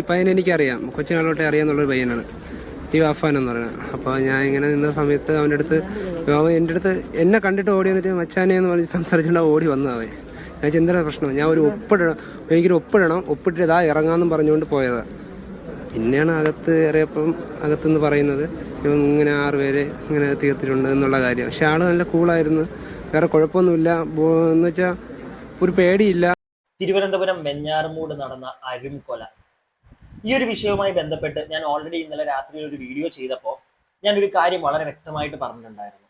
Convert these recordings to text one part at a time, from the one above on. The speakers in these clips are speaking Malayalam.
ഈ പയ്യനെ എനിക്കറിയാം. കൊച്ചിനാളോട്ടെ അറിയാന്നുള്ളൊരു പയ്യനാണ്. ഈ അഫാൻ എന്ന് പറയുന്നത് അപ്പോൾ ഞാൻ ഇങ്ങനെ നിന്ന സമയത്ത് അവന്റെ അടുത്ത് അവൻ എന്റെ അടുത്ത് എന്നെ കണ്ടിട്ട് ഓടി വന്നിട്ട് മച്ചാനെ എന്ന് പറഞ്ഞ് സംസാരിച്ചുകൊണ്ട് ഓടി വന്നവൻ ഞാൻ ചോദിച്ചു, പ്രശ്നം. ഞാൻ ഒരു ഒപ്പിടണം. എനിക്കൊരു ഒപ്പിടണം. ഒപ്പിട്ടിട്ട് ഇതാ ഇറങ്ങാമെന്നും പറഞ്ഞുകൊണ്ട് പോയതാ. പിന്നെയാണ് അകത്ത് കയറിയപ്പം അകത്തുനിന്ന് പറയുന്നത് ഇവൻ ഇങ്ങനെ ആറ് പേര് ഇങ്ങനെ തീർത്തിട്ടുണ്ട് എന്നുള്ള കാര്യം. പക്ഷെ ആൾ നല്ല കൂളായിരുന്നു. വേറെ കുഴപ്പമൊന്നുമില്ല. എന്ന് വെച്ചാൽ ഒരു പേടിയില്ല. തിരുവനന്തപുരം വെഞ്ഞാറമൂട് നടന്ന അരും കൊല ഈ ഒരു വിഷയവുമായി ബന്ധപ്പെട്ട് ഞാൻ ഓൾറെഡി ഇന്നലെ രാത്രി ഒരു വീഡിയോ ചെയ്തപ്പോൾ ഞാൻ ഒരു കാര്യം വളരെ വ്യക്തമായിട്ട് പറഞ്ഞിട്ടുണ്ടായിരുന്നു.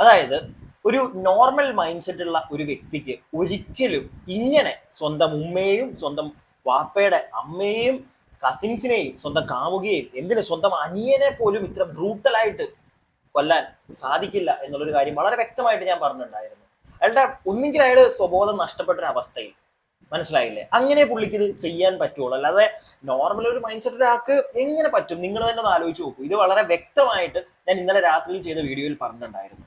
അതായത് ഒരു നോർമൽ മൈൻഡ് സെറ്റ് ഉള്ള ഒരു വ്യക്തിക്ക് ഒരിക്കലും ഇങ്ങനെ സ്വന്തം ഉമ്മയെയും സ്വന്തം വാപ്പയുടെ അമ്മയെയും കസിൻസിനെയും സ്വന്തം കാമുകയെയും എന്തിന് സ്വന്തം അനിയനെ പോലും ഇത്ര ബ്രൂട്ടലായിട്ട് കൊല്ലാൻ സാധിക്കില്ല എന്നുള്ളൊരു കാര്യം വളരെ വ്യക്തമായിട്ട് ഞാൻ പറഞ്ഞിട്ടുണ്ടായിരുന്നു. അയാളുടെ ഒന്നുകിൽ അയാൾ സ്വബോധം നഷ്ടപ്പെട്ട ഒരു അവസ്ഥയിൽ മനസ്സിലായില്ലേ? അങ്ങനെ പുള്ളിക്ക് ഇത് ചെയ്യാൻ പറ്റുള്ളൂ. അല്ലാതെ നോർമൽ ഒരു മൈൻഡ് സെറ്റ് ഒരാൾക്ക് എങ്ങനെ പറ്റും? നിങ്ങൾ തന്നെ ഒന്ന് ആലോചിച്ച് നോക്കൂ. ഇത് വളരെ വ്യക്തമായിട്ട് ഞാൻ ഇന്നലെ രാത്രിയിൽ ചെയ്ത വീഡിയോയിൽ പറഞ്ഞിട്ടുണ്ടായിരുന്നു.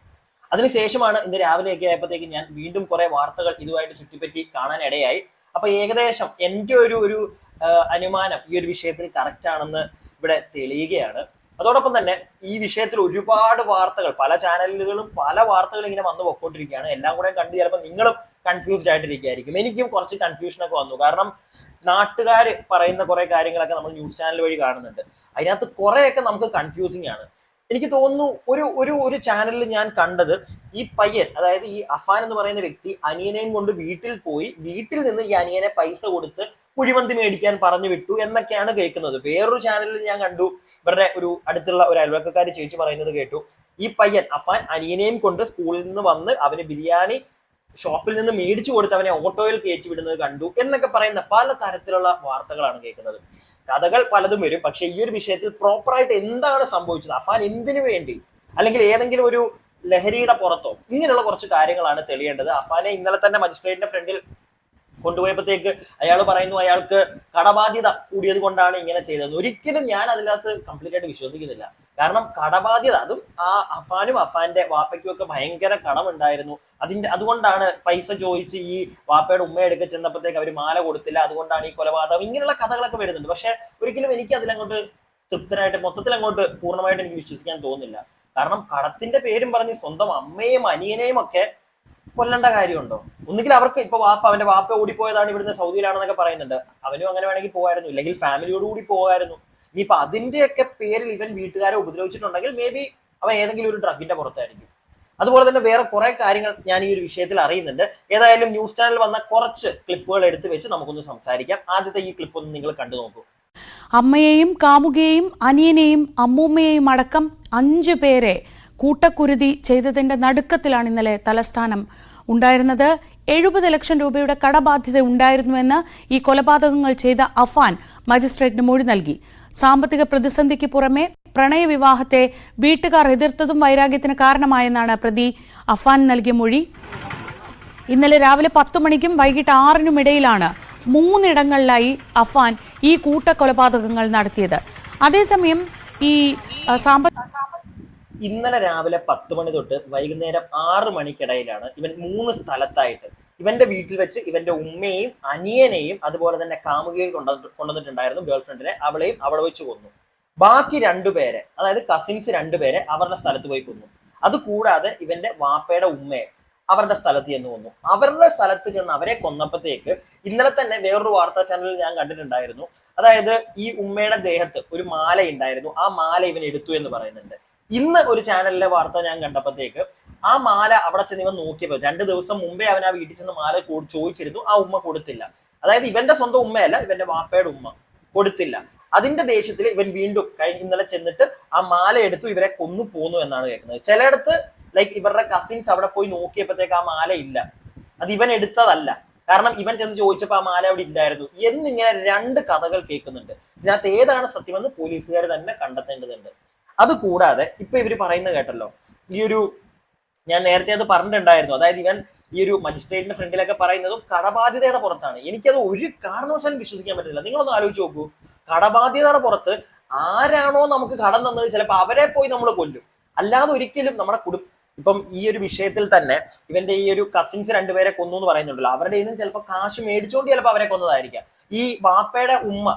അതിനുശേഷമാണ് ഇന്ന് രാവിലെയൊക്കെ ആയപ്പോഴത്തേക്ക് ഞാൻ വീണ്ടും കുറെ വാർത്തകൾ ഇതുമായിട്ട് ചുറ്റിപ്പറ്റി കാണാൻ ഇടയായി. അപ്പൊ ഏകദേശം എന്റെ ഒരു ഒരു അനുമാനം ഈ ഒരു വിഷയത്തിൽ കറക്റ്റ് ആണെന്ന് ഇവിടെ തെളിയുകയാണ്. അതോടൊപ്പം തന്നെ ഈ വിഷയത്തിൽ ഒരുപാട് വാർത്തകൾ പല ചാനലുകളും പല വാർത്തകളും ഇങ്ങനെ വന്നു പൊക്കോണ്ടിരിക്കുകയാണ്. എല്ലാം കൂടെ കണ്ട് ചിലപ്പോൾ നിങ്ങളും കൺഫ്യൂസ്ഡ് ആയിട്ടിരിക്കുകയായിരിക്കും. എനിക്കും കുറച്ച് കൺഫ്യൂഷനൊക്കെ വന്നു. കാരണം നാട്ടുകാർ പറയുന്ന കുറെ കാര്യങ്ങളൊക്കെ നമ്മൾ ന്യൂസ് ചാനൽ വഴി കാണുന്നുണ്ട്. അതിനകത്ത് കുറെയൊക്കെ നമുക്ക് കൺഫ്യൂസിങ് ആണ്. എനിക്ക് തോന്നുന്നു ഒരു ഒരു ഒരു ചാനലിൽ ഞാൻ കണ്ടത് ഈ പയ്യൻ അതായത് ഈ അഫാൻ എന്ന് പറയുന്ന വ്യക്തി അനിയനെയും കൊണ്ട് വീട്ടിൽ പോയി വീട്ടിൽ നിന്ന് ഈ അനിയനെ പൈസ കൊടുത്ത് കുഴിമന്തി മേടിക്കാൻ പറഞ്ഞു വിട്ടു എന്നൊക്കെയാണ് കേൾക്കുന്നത്. വേറൊരു ചാനലിൽ ഞാൻ കണ്ടു. ഇവരുടെ ഒരു അടുത്തുള്ള ഒരു അയൽവക്കക്കാരി ചേച്ചി പറയുന്നത് കേട്ടു. ഈ പയ്യൻ അഫാൻ അനിയനെയും കൊണ്ട് സ്കൂളിൽ നിന്ന് വന്ന് അവന് ബിരിയാണി ഷോപ്പിൽ നിന്ന് മേടിച്ചു കൊടുത്തവനെ ഓട്ടോയിൽ കയറ്റി വിടുന്നത് കണ്ടു എന്നൊക്കെ പറയുന്ന പല തരത്തിലുള്ള വാർത്തകളാണ് കേൾക്കുന്നത്. കഥകൾ പലതും വരും. പക്ഷെ ഈ ഒരു വിഷയത്തിൽ പ്രോപ്പറായിട്ട് എന്താണ് സംഭവിച്ചത്? അഫാൻ എന്തിനു വേണ്ടി? അല്ലെങ്കിൽ ഏതെങ്കിലും ഒരു ലഹരിയുടെ പുറത്തോ? ഇങ്ങനെയുള്ള കുറച്ച് കാര്യങ്ങളാണ് തെളിയേണ്ടത്. അഫാനെ ഇന്നലെ തന്നെ മജിസ്ട്രേറ്റിന്റെ ഫ്രണ്ടിൽ കൊണ്ടുപോയപ്പോഴത്തേക്ക് അയാൾ പറയുന്നു അയാൾക്ക് കടബാധ്യത കൂടിയത് കൊണ്ടാണ് ഇങ്ങനെ ചെയ്തത് ഒരിക്കലും ഞാൻ അതിനകത്ത് കംപ്ലീറ്റ് ആയിട്ട് വിശ്വസിക്കുന്നില്ല. കാരണം കടബാധ്യത. അതും ആ അഫാനും അഫാന്റെ വാപ്പയ്ക്കും ഒക്കെ ഭയങ്കര കടമുണ്ടായിരുന്നു. അതിന്റെ അതുകൊണ്ടാണ് പൈസ ചോദിച്ച് ഈ വാപ്പയുടെ ഉമ്മയെടുക്ക ചെന്നപ്പോഴത്തേക്ക് അവർ മാല കൊടുത്തില്ല. അതുകൊണ്ടാണ് ഈ കൊലപാതകം ഇങ്ങനെയുള്ള കഥകളൊക്കെ വരുന്നുണ്ട്. പക്ഷെ ഒരിക്കലും എനിക്ക് അതിലങ്ങോട്ട് തൃപ്തനായിട്ട് മൊത്തത്തിൽ അങ്ങോട്ട് പൂർണമായിട്ട് എനിക്ക് വിശ്വസിക്കാൻ തോന്നുന്നില്ല. കാരണം കടത്തിന്റെ പേരും പറഞ്ഞ് സ്വന്തം അമ്മയും അനിയനെയും ഒക്കെ കൊല്ലേണ്ട കാര്യമുണ്ടോ? ഒന്നുകിൽ അവർക്ക് ഇപ്പൊ വാപ്പ അവന്റെ വാപ്പ ഓടിപ്പോയതാണ് ഇവിടുന്ന് സൗദിയിലാണെന്നൊക്കെ പറയുന്നുണ്ട്. അവനും അങ്ങനെ വേണമെങ്കിൽ പോകായിരുന്നു ഇല്ലെങ്കിൽ ഫാമിലിയോട് കൂടി പോകായിരുന്നു ഇനിയിപ്പൊ അതിന്റെയൊക്കെ പേരിൽ ഇവൻ വീട്ടുകാരെ ഉപദ്രവിച്ചിട്ടുണ്ടെങ്കിൽ മേ ബി അവൻ ഏതെങ്കിലും ഒരു ഡ്രഗിന്റെ പുറത്തായിരിക്കും. അതുപോലെ തന്നെ വേറെ കുറെ കാര്യങ്ങൾ ഞാൻ ഈ ഒരു വിഷയത്തിൽ അറിയുന്നുണ്ട്. ഏതായാലും ന്യൂസ് ചാനൽ വന്ന കുറച്ച് ക്ലിപ്പുകൾ എടുത്ത് വെച്ച് നമുക്കൊന്ന് സംസാരിക്കാം. ആദ്യത്തെ ഈ ക്ലിപ്പ് ഒന്ന് നിങ്ങൾ കണ്ടു നോക്കൂ. അമ്മയെയും കാമുകയെയും അനിയനെയും അമ്മൂമ്മയെയും അടക്കം അഞ്ചു പേരെ കൂട്ടക്കുരുതി ചെയ്തതിന്റെ നടുക്കത്തിലാണ് ഇന്നലെ തലസ്ഥാനം ഉണ്ടായിരുന്നത്. എഴുപത് ലക്ഷം രൂപയുടെ കടബാധ്യത ഉണ്ടായിരുന്നുവെന്ന് ഈ കൊലപാതകങ്ങൾ ചെയ്ത അഫാൻ മജിസ്ട്രേറ്റിന് മൊഴി നൽകി. സാമ്പത്തിക പ്രതിസന്ധിക്ക് പുറമെ പ്രണയവിവാഹത്തെ വീട്ടുകാർ എതിർത്തതും വൈരാഗ്യത്തിന് കാരണമായെന്നാണ് പ്രതി അഫാൻ നൽകിയ മൊഴി. ഇന്നലെ രാവിലെ പത്തു മണിക്കും വൈകിട്ട് ആറിനും ഇടയിലാണ് മൂന്നിടങ്ങളിലായി അഫാൻ ഈ കൂട്ടക്കൊലപാതകങ്ങൾ നടത്തിയത്. അതേസമയം ഈ ഇന്നലെ രാവിലെ പത്ത് മണി തൊട്ട് വൈകുന്നേരം ആറ് മണിക്കിടയിലാണ് ഇവൻ മൂന്ന് സ്ഥലത്തായിട്ട് ഇവന്റെ വീട്ടിൽ വെച്ച് ഇവന്റെ ഉമ്മയെയും അനിയനെയും അതുപോലെ തന്നെ കാമുകയും കൊണ്ട കൊണ്ടുവന്നിട്ടുണ്ടായിരുന്നു ഗേൾ ഫ്രണ്ടിനെ അവളെയും അവളെ വെച്ച് കൊന്നു. ബാക്കി രണ്ടുപേരെ അതായത് കസിൻസ് രണ്ടുപേരെ അവരുടെ സ്ഥലത്ത് പോയി കൊന്നു. അതുകൂടാതെ ഇവന്റെ വാപ്പയുടെ ഉമ്മയെ അവരുടെ സ്ഥലത്ത് ചെന്ന് കൊന്നു. അവരുടെ സ്ഥലത്ത് ചെന്ന് അവരെ കൊന്നപ്പോഴത്തേക്ക് ഇന്നലെ തന്നെ വേറൊരു വാർത്താ ചാനലിൽ ഞാൻ കണ്ടിട്ടുണ്ടായിരുന്നു. അതായത് ഈ ഉമ്മയുടെ ദേഹത്ത് ഒരു മാല ഉണ്ടായിരുന്നു ആ മാല ഇവൻ എടുത്തു എന്ന് പറയുന്നുണ്ട്. ഇന്ന് ഒരു ചാനലിലെ വാർത്ത ഞാൻ കണ്ടപ്പോഴത്തേക്ക് ആ മാല അവിടെ ചെന്ന് ഇവൻ നോക്കിയപ്പോൾ രണ്ട് ദിവസം മുമ്പേ അവൻ ആ വീട്ടിൽ ചെന്ന് മാല ചോദിച്ചിരുന്നു ആ ഉമ്മ കൊടുത്തില്ല. അതായത് ഇവന്റെ സ്വന്തം ഉമ്മയല്ല ഇവന്റെ വാപ്പയുടെ ഉമ്മ കൊടുത്തില്ല. അതിന്റെ ദേഷ്യത്തിൽ ഇവൻ വീണ്ടും കഴിഞ്ഞ ഇന്നലെ ചെന്നിട്ട് ആ മാല എടുത്തു ഇവരെ കൊന്നു പോന്നു എന്നാണ് കേൾക്കുന്നത്. ചിലയിടത്ത് ലൈക്ക് ഇവരുടെ കസിൻസ് അവിടെ പോയി നോക്കിയപ്പോഴത്തേക്ക് ആ മാല ഇല്ല. അത് ഇവൻ എടുത്തതല്ല. കാരണം ഇവൻ ചെന്ന് ചോദിച്ചപ്പോൾ ആ മാല അവിടെ ഇല്ലായിരുന്നു. എന്നിങ്ങനെ രണ്ട് കഥകൾ കേൾക്കുന്നുണ്ട്. ഇതിനകത്ത് ഏതാണ് സത്യമെന്ന് പോലീസുകാർ തന്നെ കണ്ടെത്തേണ്ടതുണ്ട്. അത് കൂടാതെ ഇപ്പൊ ഇവർ പറയുന്നത് കേട്ടല്ലോ ഈ ഒരു ഞാൻ നേരത്തെ അത് പറഞ്ഞിട്ടുണ്ടായിരുന്നു. അതായത് ഇവൻ ഈ ഒരു മജിസ്ട്രേറ്റിന്റെ ഫ്രണ്ടിലൊക്കെ പറയുന്നതും കടബാധ്യതയുടെ പുറത്താണ്. എനിക്കത് ഒരു കാരണവശാലും വിശ്വസിക്കാൻ പറ്റില്ല നിങ്ങളൊന്ന് ആലോചിച്ച് നോക്കൂ. കടബാധ്യതയുടെ പുറത്ത് ആരാണോ നമുക്ക് കടം തന്നത് ചിലപ്പോൾ അവരെ പോയി നമ്മൾ കൊല്ലും. അല്ലാതെ ഒരിക്കലും നമ്മുടെ കുടുംബ ഇപ്പം ഈ ഒരു വിഷയത്തിൽ തന്നെ ഇവന്റെ ഈ ഒരു കസിൻസ് രണ്ടുപേരെ കൊന്നു എന്ന് പറയുന്നുണ്ടല്ലോ. അവരുടെ നിന്നും ചിലപ്പോൾ കാശ് മേടിച്ചുകൊണ്ട് ചിലപ്പോൾ അവരെ കൊന്നതായിരിക്കാം. ഈ വാപ്പയുടെ ഉമ്മ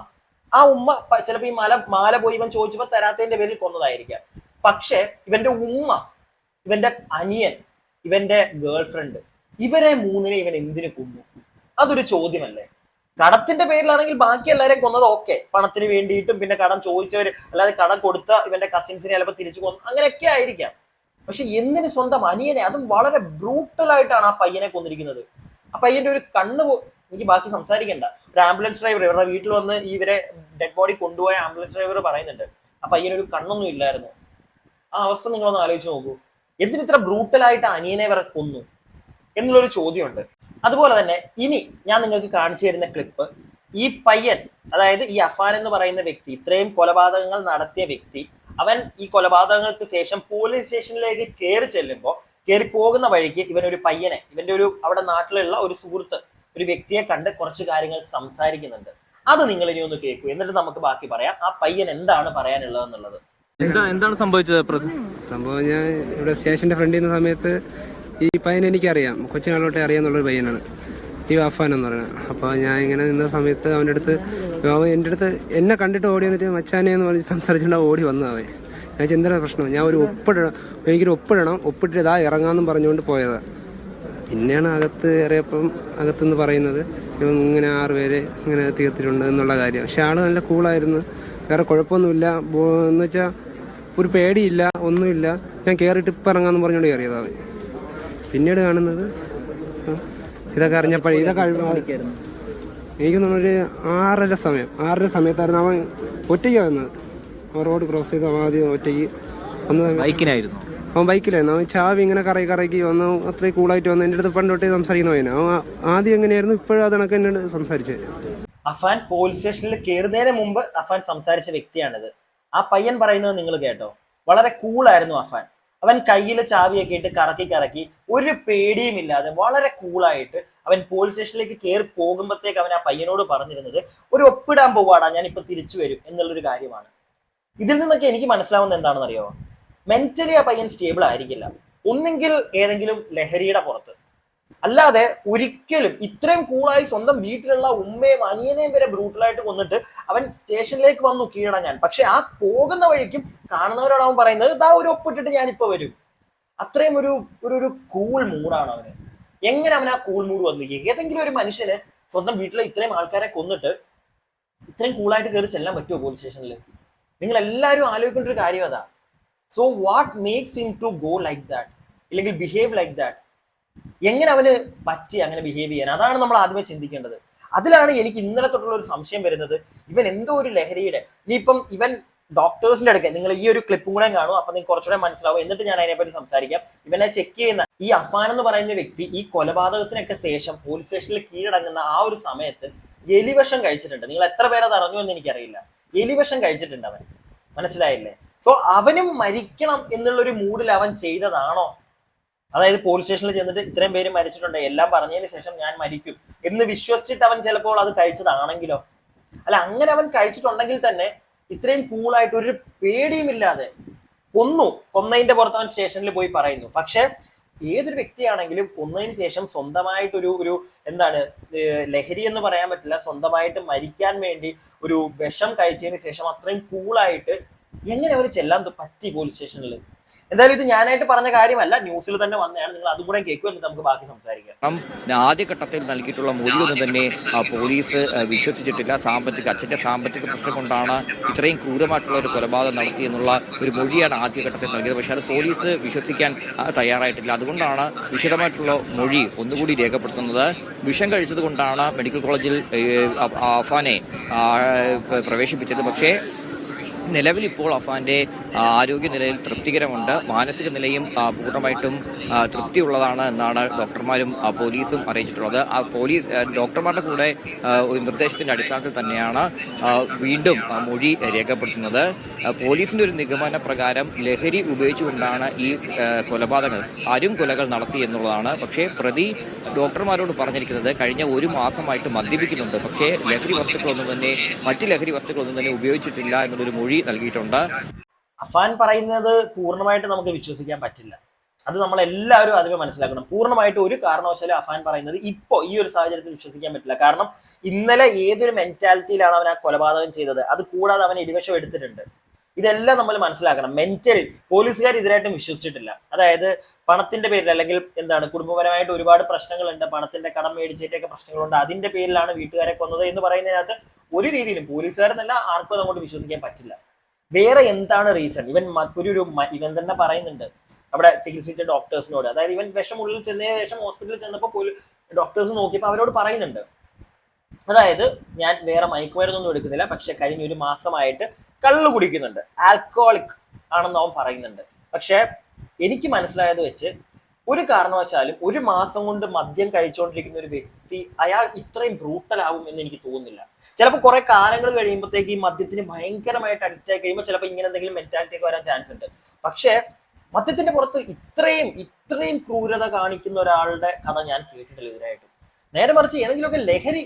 ആ ഉമ്മ ചിലപ്പോ ഈ മല മാല പോയി ഇവൻ ചോദിച്ചപ്പോ തരാത്തതിന്റെ പേരിൽ കൊന്നതായിരിക്കാം. പക്ഷെ ഇവന്റെ ഉമ്മ ഇവന്റെ അനിയൻ ഇവന്റെ ഗേൾ ഫ്രണ്ട് ഇവരെ മൂന്നിനെ ഇവൻ എന്തിനു കൊന്നു? അതൊരു ചോദ്യമല്ലേ? കടത്തിന്റെ പേരിലാണെങ്കിൽ ബാക്കി എല്ലാവരെയും കൊന്നത് ഓക്കെ. പണത്തിന് വേണ്ടിയിട്ടും പിന്നെ കടം ചോദിച്ചവര് അല്ലാതെ കടം കൊടുത്ത ഇവന്റെ കസിൻസിനെ ചിലപ്പോൾ തിരിച്ചു കൊന്നു. അങ്ങനെയൊക്കെ ആയിരിക്കാം. പക്ഷെ എന്തിന് സ്വന്തം അനിയനെ? അതും വളരെ ബ്രൂട്ടലായിട്ടാണ് ആ പയ്യനെ കൊന്നിരിക്കുന്നത്. ആ പയ്യന്റെ ഒരു കണ്ണ് എനിക്ക് ബാക്കി സംസാരിക്കണ്ട. ഒരു ആംബുലൻസ് ഡ്രൈവർ ഇവരുടെ വീട്ടിൽ വന്ന് ഇവരെ ഡെഡ് ബോഡി കൊണ്ടുപോയ ആംബുലൻസ് ഡ്രൈവർ പറയുന്നുണ്ട്. ആ ഒരു കണ്ണൊന്നും ഇല്ലായിരുന്നു. ആ അവസ്ഥ നിങ്ങളൊന്ന് ആലോചിച്ച് നോക്കൂ. എന്തിന് ഇത്ര ബ്രൂട്ടലായിട്ട് അനിയനെ വരെ കൊന്നു? എന്നുള്ളൊരു ചോദ്യമുണ്ട്. അതുപോലെ തന്നെ ഇനി ഞാൻ നിങ്ങൾക്ക് കാണിച്ചു തരുന്ന ക്ലിപ്പ് ഈ പയ്യൻ അതായത് ഈ അഫാൻ എന്ന് പറയുന്ന വ്യക്തി ഇത്രയും കൊലപാതകങ്ങൾ നടത്തിയ വ്യക്തി അവൻ ഈ കൊലപാതകങ്ങൾക്ക് ശേഷം പോലീസ് സ്റ്റേഷനിലേക്ക് കയറി ചെല്ലുമ്പോൾ കയറി പോകുന്ന വഴിക്ക് ഇവനൊരു പയ്യനെ ഇവന്റെ ഒരു അവിടെ നാട്ടിലുള്ള ഒരു സുഹൃത്ത് ഒരു വ്യക്തിയെ കണ്ട് കുറച്ച് കാര്യങ്ങൾ സംസാരിക്കുന്നുണ്ട്. അത് നിങ്ങൾ ഇനി ഒന്ന് കേൾക്കൂ. എന്നിട്ട് നമുക്ക് ബാക്കി പറയാം. ആ പയ്യൻ എന്താണ് പറയാനുള്ളത് എന്നുള്ളത് എന്താ എന്താണ് സംഭവിച്ചത് സംഭവം ഞാൻ ഇവിടെ സ്റ്റേഷന്റെ ഫ്രണ്ടിൽ നിന്ന സമയത്ത് ഈ പയ്യനെ എനിക്കറിയാം. കൊച്ചുനാളോട്ടെ അറിയാന്നുള്ളൊരു പയ്യനാണ്. ഈ വാഫാൻ എന്ന് പറയുന്നത് അപ്പോൾ ഞാൻ ഇങ്ങനെ നിന്ന സമയത്ത് അവന്റെ അടുത്ത് അവൻ എന്റെ അടുത്ത് എന്നെ കണ്ടിട്ട് ഓടി വന്നിട്ട് മച്ചാനെ എന്ന് പറഞ്ഞ് സംസാരിച്ചുകൊണ്ട് ഓടി വന്നു അവൻ. ഞാൻ എന്താ പ്രശ്നം. ഞാൻ ഒരു ഒപ്പിടണം. എനിക്കൊരു ഒപ്പിടണം. ഒപ്പിട്ടിട്ട് ഇതാ ഇറങ്ങാമെന്നും പറഞ്ഞുകൊണ്ട് പോയതാണ് പിന്നെയാണ് അകത്ത് കയറിയപ്പം അകത്തുനിന്ന് പറയുന്നത്. ഇങ്ങനെ ആറ് പേര് ഇങ്ങനെ തീർത്തിട്ടുണ്ട് എന്നുള്ള കാര്യം. പക്ഷെ ആൾ നല്ല കൂളായിരുന്നു. വേറെ കുഴപ്പമൊന്നുമില്ല. എന്ന് വെച്ചാൽ ഒരു പേടിയില്ല ഒന്നുമില്ല. ഞാൻ കയറിയിട്ട് ഇപ്പം ഇറങ്ങാമെന്ന് പറഞ്ഞുകൊണ്ട് കയറിയതാ പിന്നീട് കാണുന്നത് ഇതൊക്കെ അറിഞ്ഞപ്പോൾ ഇതൊക്കെ എനിക്ക് തോന്നുന്നൊരു ആറര സമയം. ആറര സമയത്തായിരുന്നു അവൻ ഒറ്റയ്ക്ക് വന്നത്. റോഡ് ക്രോസ് ചെയ്ത് അവൻ ആദ്യം ഒറ്റയ്ക്ക് വന്നത്. ബൈക്കിനായിരുന്നു. അവൻ ബൈക്കിലായിരുന്നു അവൻ ചാവി ഇങ്ങനെ കറയി കറക്കി വന്ന് അത്രയും കൂളായിട്ട് വന്നു എന്റെ അടുത്ത് പണ്ട് തൊട്ടേ സംസാരിക്കുന്ന പയ്യനാ. അവൻ ആദ്യം എങ്ങനെയായിരുന്നു? ഇപ്പോഴും അതണക്ക് എന്നോട് സംസാരിച്ചത് അഫാൻ പോലീസ് സ്റ്റേഷനിൽ കയറുന്നതിന് മുമ്പ് അഫാൻ സംസാരിച്ച വ്യക്തിയാണിത്. ആ പയ്യൻ പറയുന്നത് നിങ്ങൾ കേട്ടോ. വളരെ കൂളായിരുന്നു അഫാൻ. അവൻ കയ്യിൽ ചാവിയൊക്കെ ഇട്ട് കറക്കി കറക്കി ഒരു പേടിയും ഇല്ലാതെ വളരെ കൂളായിട്ട് അവൻ പോലീസ് സ്റ്റേഷനിലേക്ക് കയറി പോകുമ്പോഴത്തേക്ക് അവൻ ആ പയ്യനോട് പറഞ്ഞിരുന്നത് ഒരു ഒപ്പിടാൻ പോവാടാ ഞാൻ ഇപ്പൊ തിരിച്ചു വരും എന്നുള്ളൊരു കാര്യമാണ്. ഇതിൽ നിന്നൊക്കെ എനിക്ക് മനസ്സിലാവുന്ന എന്താണെന്ന് അറിയോ മെന്റലി ആ പയ്യൻ സ്റ്റേബിൾ ആയിരിക്കില്ല. ഒന്നെങ്കിൽ ഏതെങ്കിലും ലഹരിയുടെ പുറത്ത്. അല്ലാതെ ഒരിക്കലും ഇത്രയും കൂളായി സ്വന്തം വീട്ടിലുള്ള ഉമ്മയും അനിയനെയും വരെ ബ്രൂട്ടലായിട്ട് കൊന്നിട്ട് അവൻ സ്റ്റേഷനിലേക്ക് വന്നു കീഴടങ്ങാൻ പക്ഷെ ആ പോകുന്ന വഴിക്കും കാണുന്നവരോട് അവൻ പറയുന്നത് ഇതാ ഒരു ഒപ്പിട്ടിട്ട് ഞാൻ ഇപ്പൊ വരും. അത്രയും ഒരു ഒരു ഒരു കൂൾ മൂഡാണ് അവന്. എങ്ങനെ അവൻ ആ കൂൾ മൂഡ് വന്നു? ഏതെങ്കിലും ഒരു മനുഷ്യന് സ്വന്തം വീട്ടിലെ ഇത്രയും ആൾക്കാരെ കൊന്നിട്ട് ഇത്രയും കൂളായിട്ട് കയറി ചെല്ലാൻ പറ്റുമോ പോലീസ് സ്റ്റേഷനിൽ നിങ്ങൾ എല്ലാവരും ആലോചിക്കേണ്ട ഒരു കാര്യം അതാ. So what makes him to go like that ഇല്ലെങ്കിൽ ബിഹേവ് ലൈക്ക് ദാറ്റ് എങ്ങനെ അവന് പറ്റി അങ്ങനെ ബിഹേവ് ചെയ്യാൻ? അതാണ് നമ്മൾ ആദ്യമേ ചിന്തിക്കേണ്ടത്. അതിലാണ് എനിക്ക് ഇന്നലെ തൊട്ടുള്ള ഒരു സംശയം വരുന്നത്. ഇവൻ എന്തോ ഒരു ലഹരിയുടെ ഇനിയിപ്പം ഇവൻ ഡോക്ടേഴ്സിന്റെ അടുക്കൽ നിങ്ങൾ ഈ ഒരു ക്ലിപ്പും കൂടെ കാണും അപ്പൊ നിങ്ങൾക്ക് കുറച്ചുകൂടെ മനസ്സിലാവും. എന്നിട്ട് ഞാൻ അതിനെപ്പറ്റി സംസാരിക്കാം. ഇവനെ ചെക്ക് ചെയ്യുന്ന ഈ അഫാൻ എന്ന് പറയുന്ന വ്യക്തി ഈ കൊലപാതകത്തിനൊക്കെ ശേഷം പോലീസ് സ്റ്റേഷനിൽ കീഴടങ്ങുന്ന ആ ഒരു സമയത്ത് എലിവശം കഴിച്ചിട്ടുണ്ട്. നിങ്ങൾ എത്ര പേരത് അറിഞ്ഞു എന്ന് എനിക്കറിയില്ല. എലിവശം കഴിച്ചിട്ടുണ്ട് അവൻ. മനസ്സിലായില്ലേ? സോ അവനും മരിക്കണം എന്നുള്ള ഒരു മൂഡിൽ അവൻ ചെയ്തതാണോ? അതായത് പോലീസ് സ്റ്റേഷനിൽ ചെന്നിട്ട് ഇത്രയും പേര് മരിച്ചിട്ടുണ്ട് എല്ലാം പറഞ്ഞതിന് ശേഷം ഞാൻ മരിക്കും എന്ന് വിശ്വസിച്ചിട്ട് അവൻ ചിലപ്പോൾ അത് കഴിച്ചതാണെങ്കിലോ? അല്ല അങ്ങനെ അവൻ കഴിച്ചിട്ടുണ്ടെങ്കിൽ തന്നെ ഇത്രയും കൂളായിട്ട് ഒരു പേടിയുമില്ലാതെ കൊന്നു. കൊന്നതിന്റെ പുറത്ത് അവൻ സ്റ്റേഷനിൽ പോയി പറയുന്നു. പക്ഷെ ഏതൊരു വ്യക്തിയാണെങ്കിലും കൊന്നതിന് ശേഷം സ്വന്തമായിട്ടൊരു ഒരു എന്താണ് ലഹരി എന്ന് പറയാൻ പറ്റില്ല സ്വന്തമായിട്ട് മരിക്കാൻ വേണ്ടി ഒരു വിഷം കഴിച്ചതിന് ശേഷം അത്രയും കൂളായിട്ട് എങ്ങനെ അവർ ചെല്ലാൻ പറ്റി പോലീസ് സ്റ്റേഷനിൽ എന്തായാലും ഇത് ഞാനായിട്ട് പറഞ്ഞ കാര്യമല്ല. ന്യൂസിൽ തന്നെ വന്നതാണ്. നിങ്ങൾ അതും കൂടെ കേൾക്കും എന്നിട്ട് നമുക്ക് ബാക്കി സംസാരിക്കാം. ആദ്യഘട്ടത്തിൽ നൽകിയിട്ടുള്ള മൊഴിയൊന്നും തന്നെ പോലീസ് വിശ്വസിച്ചിട്ടില്ല. സാമ്പത്തിക അച്ഛന്റെ സാമ്പത്തിക പ്രശ്നം കൊണ്ടാണ് ഇത്രയും ക്രൂരമായിട്ടുള്ള ഒരു കൊലപാതകം നടത്തിയെന്നുള്ള ഒരു മൊഴിയാണ് ആദ്യഘട്ടത്തിൽ നൽകിയത്. പക്ഷേ അത് പോലീസ് വിശ്വസിക്കാൻ തയ്യാറായിട്ടില്ല. അതുകൊണ്ടാണ് വിശദമായിട്ടുള്ള മൊഴി ഒന്നുകൂടി രേഖപ്പെടുത്തുന്നത്. വിഷം കഴിച്ചത് കൊണ്ടാണ് മെഡിക്കൽ കോളേജിൽ ആഫാനെ പ്രവേശിപ്പിച്ചത്. പക്ഷേ നിലവിൽ ഇപ്പോൾ അഫാന്റെ ആരോഗ്യ ആരോഗ്യനിലയിൽ തൃപ്തികരമുണ്ട്. മാനസിക നിലയും പൂർണമായിട്ടും തൃപ്തിയുള്ളതാണ് എന്നാണ് ഡോക്ടർമാരും പോലീസും അറിയിച്ചിട്ടുള്ളത്. ആ പോലീസ് ഡോക്ടർമാരുടെ കൂടെ ഒരു നിർദ്ദേശത്തിന്റെ അടിസ്ഥാനത്തിൽ തന്നെയാണ് വീണ്ടും മൊഴി രേഖപ്പെടുത്തുന്നത്. പോലീസിന്റെ ഒരു നിഗമന പ്രകാരം ലഹരി ഉപയോഗിച്ചുകൊണ്ടാണ് ഈ കൊലപാതകങ്ങൾ ആരും കൊലകൾ നടത്തി എന്നുള്ളതാണ്. പക്ഷേ പ്രതി ഡോക്ടർമാരോട് പറഞ്ഞിരിക്കുന്നത് കഴിഞ്ഞ ഒരു മാസമായിട്ട് മദ്യപിക്കുന്നുണ്ട്. പക്ഷേ ലഹരി വസ്തുക്കളൊന്നും തന്നെ മറ്റ് ലഹരി വസ്തുക്കളൊന്നും തന്നെ ഉപയോഗിച്ചിട്ടില്ല എന്നൊരു മൊഴി നൽകിയിട്ടുണ്ട്. അഫാൻ പറയുന്നത് പൂർണമായിട്ട് നമുക്ക് വിശ്വസിക്കാൻ പറ്റില്ല. അത് നമ്മൾ എല്ലാവരും ആദ്യമേ മനസ്സിലാക്കണം. പൂർണമായിട്ട് ഒരു കാരണവശാലും അഫാൻ പറയുന്നത് ഇപ്പോ ഈ ഒരു സാഹചര്യത്തിൽ വിശ്വസിക്കാൻ പറ്റില്ല. കാരണം ഇന്നലെ ഏതൊരു മെന്റാലിറ്റിയിലാണ് അവൻ ആ കൊലപാതകം ചെയ്തത്? അത് കൂടാതെ അവൻ ഇരുവശം എടുത്തിട്ടുണ്ട്. ഇതെല്ലാം നമ്മൾ മനസ്സിലാക്കണം. മെന്റലി പോലീസുകാർ ഇതിനായിട്ടും വിശ്വസിച്ചിട്ടില്ല. അതായത് പണത്തിന്റെ പേരിൽ അല്ലെങ്കിൽ എന്താണ് കുടുംബപരമായിട്ട് ഒരുപാട് പ്രശ്നങ്ങളുണ്ട്. പണത്തിന്റെ കടം മേടിച്ചിട്ടൊക്കെ പ്രശ്നങ്ങളുണ്ട്. അതിന്റെ പേരിലാണ് വീട്ടുകാരെ കൊന്നത് എന്ന് പറയുന്നതിനകത്ത് ഒരു രീതിയിലും പോലീസുകാരെന്നല്ല ആർക്കും അതുകൊണ്ട് വിശ്വസിക്കാൻ പറ്റില്ല. വേറെ എന്താണ് റീസൺ ഇവൻ ഒരു ഇവൻ തന്നെ പറയുന്നുണ്ട്. അവിടെ ചികിത്സിച്ച ഡോക്ടേഴ്സിനോട് അതായത് ഇവൻ വിഷം ഉള്ളിൽ ചെന്നതിന് ശേഷം ഹോസ്പിറ്റലിൽ ചെന്നപ്പോൾ ഡോക്ടേഴ്സ് നോക്കിയപ്പോൾ അവരോട് പറയുന്നുണ്ട്. അതായത് ഞാൻ വേറെ മയക്കുമരുന്നൊന്നും എടുക്കുന്നില്ല പക്ഷെ കഴിഞ്ഞ ഒരു മാസമായിട്ട് കള്ള് കുടിക്കുന്നുണ്ട്. ആൽക്കോളിക് ആണെന്ന് അവൻ പറയുന്നുണ്ട്. പക്ഷെ എനിക്ക് മനസ്സിലായത് വെച്ച് ഒരു കാരണവശാലും ഒരു മാസം കൊണ്ട് മദ്യം കഴിച്ചുകൊണ്ടിരിക്കുന്ന ഒരു വ്യക്തി അയാൾ ഇത്രയും ബ്രൂട്ടൽ ആവും എന്ന് എനിക്ക് തോന്നുന്നില്ല. ചിലപ്പോൾ കുറെ കാലങ്ങൾ കഴിയുമ്പോഴത്തേക്ക് ഈ മദ്യത്തിന് ഭയങ്കരമായിട്ട് അഡിക്റ്റ് ആയി കഴിയുമ്പോൾ ചിലപ്പോൾ ഇങ്ങനെ എന്തെങ്കിലും മെന്റാലിറ്റി ഒക്കെ വരാൻ ചാൻസ് ഉണ്ട്. പക്ഷേ മദ്യത്തിന്റെ പുറത്ത് ഇത്രയും ഇത്രയും ക്രൂരത കാണിക്കുന്ന ഒരാളുടെ കഥ ഞാൻ കേട്ടിട്ടില്ല ഇതിനായിട്ട് നേരെ മറിച്ച് ഏതെങ്കിലുമൊക്കെ ലഹരി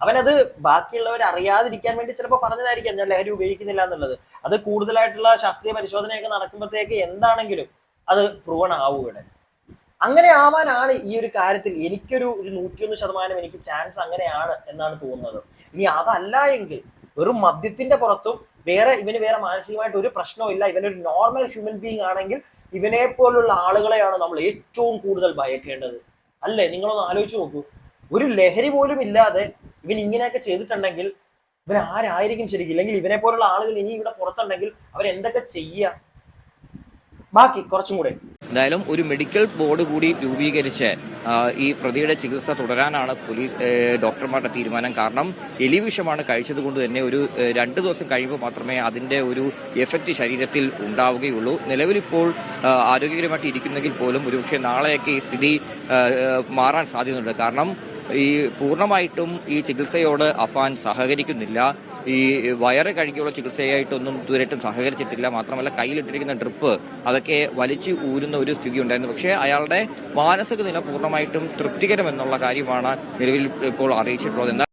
അവനത് ബാക്കിയുള്ളവർ അറിയാതിരിക്കാൻ വേണ്ടി ചിലപ്പോൾ പറഞ്ഞതായിരിക്കാം ഞാൻ ലഹരി ഉപയോഗിക്കുന്നില്ല എന്നുള്ളത്. അത് കൂടുതലായിട്ടുള്ള ശാസ്ത്രീയ പരിശോധനയൊക്കെ നടക്കുമ്പോഴത്തേക്ക് എന്താണെങ്കിലും അത് പ്രൂവൺ ആവും ഇവിടെ അങ്ങനെ ആവാനാണ് ഈ ഒരു കാര്യത്തിൽ എനിക്കൊരു ഒരു നൂറ്റിയൊന്ന് ശതമാനം എനിക്ക് ചാൻസ് അങ്ങനെയാണ് എന്നാണ് തോന്നുന്നത്. ഇനി അതല്ല എങ്കിൽ വെറും മദ്യത്തിന്റെ പുറത്തും വേറെ ഇവന് വേറെ മാനസികമായിട്ട് ഒരു പ്രശ്നവും ഇല്ല. ഇവനൊരു നോർമൽ ഹ്യൂമൻ ബീങ് ആണെങ്കിൽ ഇവനെ പോലുള്ള ആളുകളെയാണ് നമ്മൾ ഏറ്റവും കൂടുതൽ ഭയക്കേണ്ടത്. അല്ലേ? നിങ്ങളൊന്ന് ആലോചിച്ച് നോക്കൂ. ഒരു ലഹരി പോലും ഇല്ലാതെ ഇവൻ ഇങ്ങനെയൊക്കെ ചെയ്തിട്ടുണ്ടെങ്കിൽ ഇവൻ ആരായിരിക്കും ശരിക്കും ഇല്ലെങ്കിൽ ഇവനെ പോലുള്ള ആളുകൾ ഇനി ഇവിടെ പുറത്തുണ്ടെങ്കിൽ അവരെന്തൊക്കെ ചെയ്യുക? ബാക്കി കുറച്ചും കൂടെ. എന്തായാലും ഒരു മെഡിക്കൽ ബോർഡ് കൂടി രൂപീകരിച്ച് ഈ പ്രതിയുടെ ചികിത്സ തുടരാനാണ് പോലീസ് ഡോക്ടർമാരുടെ തീരുമാനം. കാരണം എലിവിഷമാണ് കഴിച്ചത് കൊണ്ട് തന്നെ ഒരു രണ്ട് ദിവസം കഴിയുമ്പോൾ മാത്രമേ അതിന്റെ ഒരു എഫക്റ്റ് ശരീരത്തിൽ ഉണ്ടാവുകയുള്ളൂ. നിലവിലിപ്പോൾ ആരോഗ്യകരമായിട്ട് ഇരിക്കുന്നെങ്കിൽ പോലും ഒരുപക്ഷെ നാളെയൊക്കെ ഈ സ്ഥിതി മാറാൻ സാധ്യതയുണ്ട്. കാരണം ഈ പൂർണമായിട്ടും ഈ ചികിത്സയോട് അഫാൻ സഹകരിക്കുന്നില്ല. ഈ വയറ് കഴുകിയുള്ള ചികിത്സയായിട്ടൊന്നും ഇതുവരെയായിട്ടും സഹകരിച്ചിട്ടില്ല. മാത്രമല്ല കയ്യിലിട്ടിരിക്കുന്ന ഡ്രിപ്പ് അതൊക്കെ വലിച്ചു ഊരുന്ന ഒരു സ്ഥിതി ഉണ്ടായിരുന്നു പക്ഷേ അയാളുടെ മാനസിക നില പൂർണമായിട്ടും തൃപ്തികരമെന്നുള്ള കാര്യമാണ് നിലവിൽ ഇപ്പോൾ അറിയിച്ചിട്ടുള്ളത്. എന്നാൽ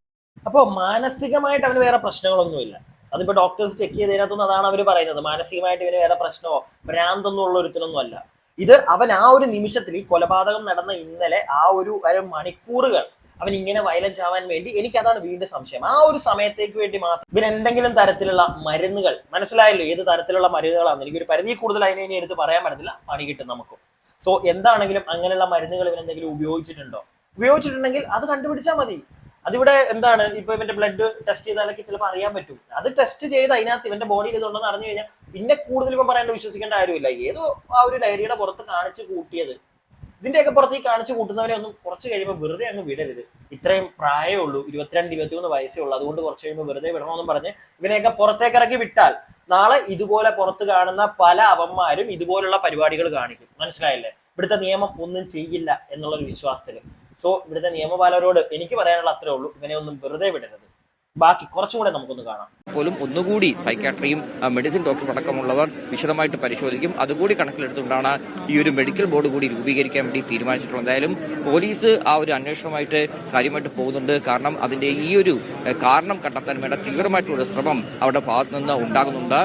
അപ്പോ മാനസികമായിട്ട് അവന് വേറെ പ്രശ്നങ്ങളൊന്നുമില്ല. അതിപ്പോ ഡോക്ടേഴ്സ് ചെക്ക് ചെയ്തതിനകത്തൊന്നും അതാണ് അവർ പറയുന്നത്. മാനസികമായിട്ട് ഇവന് വേറെ പ്രശ്നമോ ഭ്രാന്തൊന്നും ഉള്ള ഒരുത്തിനൊന്നും അല്ല. ഇത് അവൻ ആ ഒരു നിമിഷത്തിൽ ഈ കൊലപാതകം നടന്ന ഇന്നലെ ആ ഒരു മണിക്കൂറുകൾ അവൻ ഇങ്ങനെ വയലന്റ് ആവാൻ വേണ്ടി എനിക്ക് അതാണ് വീണ്ടും സംശയം. ആ ഒരു സമയത്തേക്ക് വേണ്ടി മാത്രം ഇവൻ എന്തെങ്കിലും തരത്തിലുള്ള മരുന്നുകൾ മനസ്സിലായല്ലോ ഏത് തരത്തിലുള്ള മരുന്നുകളാണ് എനിക്കൊരു പരിധി കൂടുതൽ അതിനെ ഇനി എടുത്ത് പറയാൻ പറ്റത്തില്ല. പണി കിട്ടും നമുക്ക്. സോ എന്താണെങ്കിലും അങ്ങനെയുള്ള മരുന്നുകൾ ഇവൻ എന്തെങ്കിലും ഉപയോഗിച്ചിട്ടുണ്ടോ? ഉപയോഗിച്ചിട്ടുണ്ടെങ്കിൽ അത് കണ്ടുപിടിച്ചാൽ മതി. അതിവിടെ എന്താണ്? ഇപ്പൊ ഇവന്റെ ബ്ലഡ് ടെസ്റ്റ് ചെയ്താലൊക്കെ ചിലപ്പോൾ അറിയാൻ പറ്റും. അത് ടെസ്റ്റ് ചെയ്ത് അതിനകത്ത് ഇവന്റെ ബോഡിയിൽ ഇതുണ്ടെന്ന് അറിഞ്ഞു കഴിഞ്ഞാൽ പിന്നെ കൂടുതൽ ഇപ്പം പറയാണ്ട് വിശ്വസിക്കേണ്ട കാര്യമില്ല. ഏതോ ആ ഒരു ഡയറിയുടെ പുറത്ത് കാണിച്ചു കൂട്ടിയത്. ഇതിന്റെയൊക്കെ പുറത്ത് ഈ കാണിച്ചു കൂട്ടുന്നവരെ ഒന്നും കുറച്ച് കഴിയുമ്പോൾ വെറുതെ അങ്ങ് വിടരുത്. ഇത്രയും പ്രായമേ ഉള്ളൂ ഇരുപത്തിരണ്ട് ഇരുപത്തിമൂന്ന് വയസ്സേ ഉള്ളൂ. അതുകൊണ്ട് കുറച്ച് കഴിയുമ്പോൾ വെറുതെ വിടണമെന്നും പറഞ്ഞ് ഇവനെയൊക്കെ പുറത്തേക്ക് ഇറക്കി വിട്ടാൽ നാളെ ഇതുപോലെ പുറത്ത് കാണുന്ന പല അവന്മാരും ഇതുപോലുള്ള പരിപാടികൾ കാണിക്കും. മനസ്സിലായില്ലേ? ഇവിടുത്തെ നിയമം ഒന്നും ചെയ്യില്ല എന്നുള്ള ഒരു വിശ്വാസത്തിൽ സോ ഇവിടുത്തെ നിയമപാലകരോട് എനിക്ക് പറയാനുള്ള അത്രേ ഉള്ളൂ. ഇവനെ ഒന്നും വെറുതെ വിടരുത്. ബാക്കി കുറച്ചും കൂടെ നമുക്കൊന്ന് കാണാം. പോലും ഒന്നുകൂടി സൈക്കാട്രിയും മെഡിസിൻ ഡോക്ടറും അടക്കമുള്ളവർ വിശദമായിട്ട് പരിശോധിക്കും. അതുകൂടി കണക്കിലെടുത്തുകൊണ്ടാണ് ഈ ഒരു മെഡിക്കൽ ബോർഡ് കൂടി രൂപീകരിക്കാൻ വേണ്ടി തീരുമാനിച്ചിട്ടുള്ളത്. എന്തായാലും പോലീസ് ആ ഒരു അന്വേഷണമായിട്ട് കാര്യമായിട്ട് പോകുന്നുണ്ട്. കാരണം അതിന്റെ ഈ ഒരു കാരണം കണ്ടെത്താൻ വേണ്ട തീവ്രമായിട്ടുള്ള ശ്രമം അവരുടെ ഭാഗത്തു നിന്ന് ഉണ്ടാകുന്നുണ്ട്.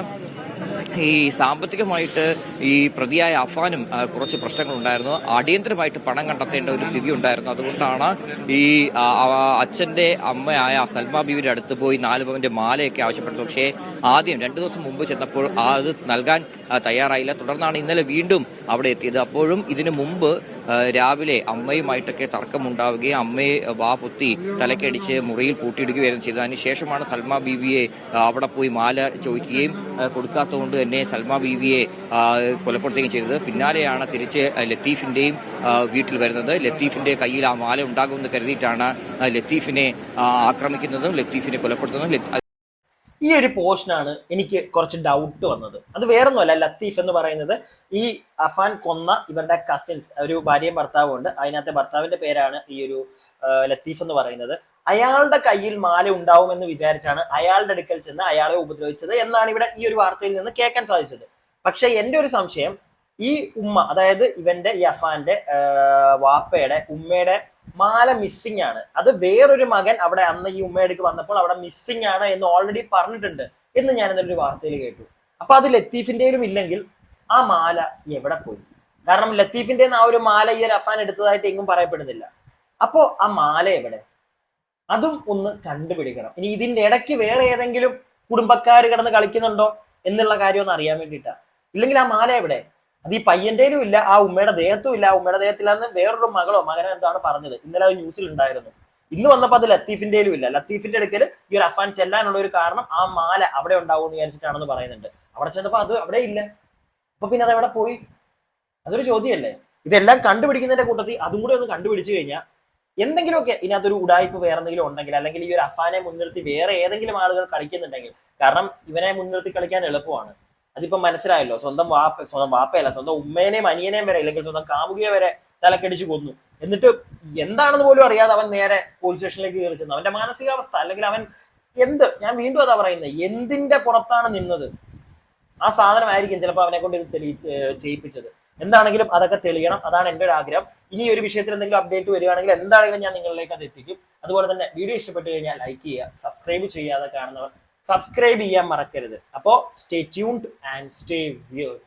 ഈ സാമ്പത്തികമായിട്ട് ഈ പ്രതിയായ അഫാനും കുറച്ച് പ്രശ്നങ്ങളുണ്ടായിരുന്നു. അടിയന്തരമായിട്ട് പണം കണ്ടെത്തേണ്ട ഒരു സ്ഥിതി ഉണ്ടായിരുന്നു അതുകൊണ്ടാണ് ഈ അച്ഛന്റെ അമ്മയായ സൽമ ബീവിയുടെ അടുത്ത് പോയി നാല് പവന്റെ മാലയൊക്കെ ആവശ്യപ്പെട്ടത്. പക്ഷേ ആദ്യം രണ്ടു ദിവസം മുമ്പ് ചെന്നപ്പോൾ അത് നൽകാൻ തയ്യാറായില്ല. തുടർന്നാണ് ഇന്നലെ വീണ്ടും അവിടെ എത്തിയത്. അപ്പോഴും ഇതിനു മുമ്പ് രാവിലെ അമ്മയുമായിട്ടൊക്കെ തർക്കമുണ്ടാവുകയും അമ്മയെ വാ പൊത്തി തലക്കടിച്ച് മുറിയിൽ പൂട്ടിയിടുകയായിരുന്നു ചെയ്തത്. അതിനുശേഷമാണ് സൽമ ബീവിയെ അവിടെ പോയി മാല ചോദിക്കുകയും കൊടുക്കാത്തതുകൊണ്ട് തന്നെ സൽമ ബീവിയെ കൊലപ്പെടുത്തുകയും ചെയ്തത്. പിന്നാലെയാണ് തിരിച്ച് ലത്തീഫിന്റെയും വീട്ടിൽ വരുന്നത്. ലത്തീഫിന്റെ കയ്യിൽ ആ മാല ഉണ്ടാകുമെന്ന് കരുതിയിട്ടാണ് ലത്തീഫിനെ ആക്രമിക്കുന്നതും ലത്തീഫിനെ കൊലപ്പെടുത്തുന്നതും ഈ ഒരു പോർഷനാണ് എനിക്ക് കുറച്ച് ഡൗട്ട് വന്നത്. അത് വേറൊന്നുമല്ല ലത്തീഫ് എന്ന് പറയുന്നത് ഈ അഫാൻ കൊന്ന ഇവരുടെ കസിൻസ് ഒരു ഭാര്യയും ഭർത്താവും ഉണ്ട്. അതിനകത്തെ ഭർത്താവിന്റെ പേരാണ് ഈ ഒരു ലത്തീഫ് എന്ന് പറയുന്നത്. അയാളുടെ കയ്യിൽ മാല ഉണ്ടാവുമെന്ന് വിചാരിച്ചാണ് അയാളുടെ അടുക്കൽ ചെന്ന് അയാളെ ഉപദ്രവിച്ചത് എന്നാണ് ഇവിടെ ഈ ഒരു വാർത്തയിൽ നിന്ന് കേൾക്കാൻ സാധിച്ചത്. പക്ഷെ എന്റെ ഒരു സംശയം ഈ ഉമ്മ അതായത് ഇവന്റെ ഈ അഫാന്റെ വാപ്പയുടെ ഉമ്മയുടെ മാല മിസ്സിംഗ് ആണ്. അത് വേറൊരു മകൻ അവിടെ അന്ന് ഈ ഉമ്മയടുക്ക് വന്നപ്പോൾ അവിടെ മിസ്സിംഗ് ആണ് എന്ന് ഓൾറെഡി പറഞ്ഞിട്ടുണ്ട് എന്ന് ഞാൻ ഇന്നലെ ഒരു വാർത്തയിൽ കേട്ടു. അപ്പൊ അത് ലത്തീഫിന്റെയിലും ഇല്ലെങ്കിൽ ആ മാല എവിടെ പോയി? കാരണം ലത്തീഫിന്റെ ആ ഒരു മാല ഈ ഒരു അഫാൻ എടുത്തതായിട്ട് എങ്ങും പറയപ്പെടുന്നില്ല. അപ്പോ ആ മാല എവിടെ? അതും ഒന്ന് കണ്ടുപിടിക്കണം. ഇനി ഇതിന്റെ ഇടയ്ക്ക് വേറെ ഏതെങ്കിലും കുടുംബക്കാർ കിടന്ന് കളിക്കുന്നുണ്ടോ എന്നുള്ള കാര്യം ഒന്ന് അറിയാൻ വേണ്ടിയിട്ടാ. ഇല്ലെങ്കിൽ ആ മാല എവിടെ? അത് ഈ പയ്യന്റേലും ഇല്ല ആ ഉമ്മയുടെ ദേഹത്തും ഇല്ല ആ ഉമ്മയുടെ ദേഹത്തിലാന്ന് വേറൊരു മകളോ മകനോ എന്താണ് പറഞ്ഞത്? ഇന്നലെ അത് ന്യൂസിൽ ഉണ്ടായിരുന്നു. ഇന്ന് വന്നപ്പോൾ അത് ലത്തീഫിന്റെയിലും ഇല്ല. ലത്തീഫിന്റെ അടുക്കൽ ഈ ഒരു അഫാൻ ചെല്ലാനുള്ള ഒരു കാരണം ആ മാല അവിടെ ഉണ്ടാവും എന്ന് വിചാരിച്ചിട്ടാണെന്ന് പറയുന്നുണ്ട്. അവിടെ ചെന്നപ്പോ അത് അവിടെ ഇല്ല. അപ്പൊ പിന്നെ അത് എവിടെ പോയി? അതൊരു ചോദ്യമല്ലേ? ഇതെല്ലാം കണ്ടുപിടിക്കുന്നതിന്റെ കൂട്ടത്തിൽ അതും കൂടെ ഒന്ന് കണ്ടുപിടിച്ചു കഴിഞ്ഞാൽ എന്തെങ്കിലുമൊക്കെ ഇതിനകത്തൊരു ഉടായ്പ വേറെ എന്തെങ്കിലും ഉണ്ടെങ്കിൽ അല്ലെങ്കിൽ ഈ ഒരു അഫാനെ മുൻനിർത്തി വേറെ ഏതെങ്കിലും ആളുകൾ കളിക്കുന്നുണ്ടെങ്കിൽ കാരണം ഇവനെ മുൻനിർത്തി കളിക്കാൻ എളുപ്പമാണ്. അതിപ്പോ മനസ്സിലായല്ലോ. സ്വന്തം വാപ്പ സ്വന്തം വാപ്പയല്ല സ്വന്തം ഉമ്മേനെയും അനിയനെയും വരെ അല്ലെങ്കിൽ സ്വന്തം കാമുകിയെ വരെ തലക്കടിച്ചു കൊന്നു. എന്നിട്ട് എന്താണെന്ന് പോലും അറിയാതെ അവൻ നേരെ പോലീസ് സ്റ്റേഷനിലേക്ക് കയറി ചെന്നു. അവന്റെ മാനസികാവസ്ഥ അല്ലെങ്കിൽ അവൻ എന്ത് ഞാൻ വീണ്ടും അതാ പറയുന്നത് എന്തിന്റെ പുറത്താണ് നിന്നത്? ആ സാധനമായിരിക്കും ചിലപ്പോൾ അവനെ കൊണ്ട് ഇത് തെളിയിച്ച് ചെയ്യിപ്പിച്ചത്. എന്താണെങ്കിലും അതൊക്കെ തെളിയണം. അതാണ് എന്റെ ഒരു ആഗ്രഹം. ഇനി ഒരു വിഷയത്തിൽ എന്തെങ്കിലും അപ്ഡേറ്റ് വരികയാണെങ്കിൽ എന്താണെങ്കിലും ഞാൻ നിങ്ങളിലേക്ക് അത് എത്തിക്കും. അതുപോലെ തന്നെ വീഡിയോ ഇഷ്ടപ്പെട്ടു കഴിഞ്ഞാൽ ലൈക്ക് ചെയ്യുക സബ്സ്ക്രൈബ് ചെയ്യാതെ കാണുന്നവർ സബ്സ്ക്രൈബ് ചെയ്യാൻ മറക്കരുത്. അപ്പോൾ stay tuned and stay viewed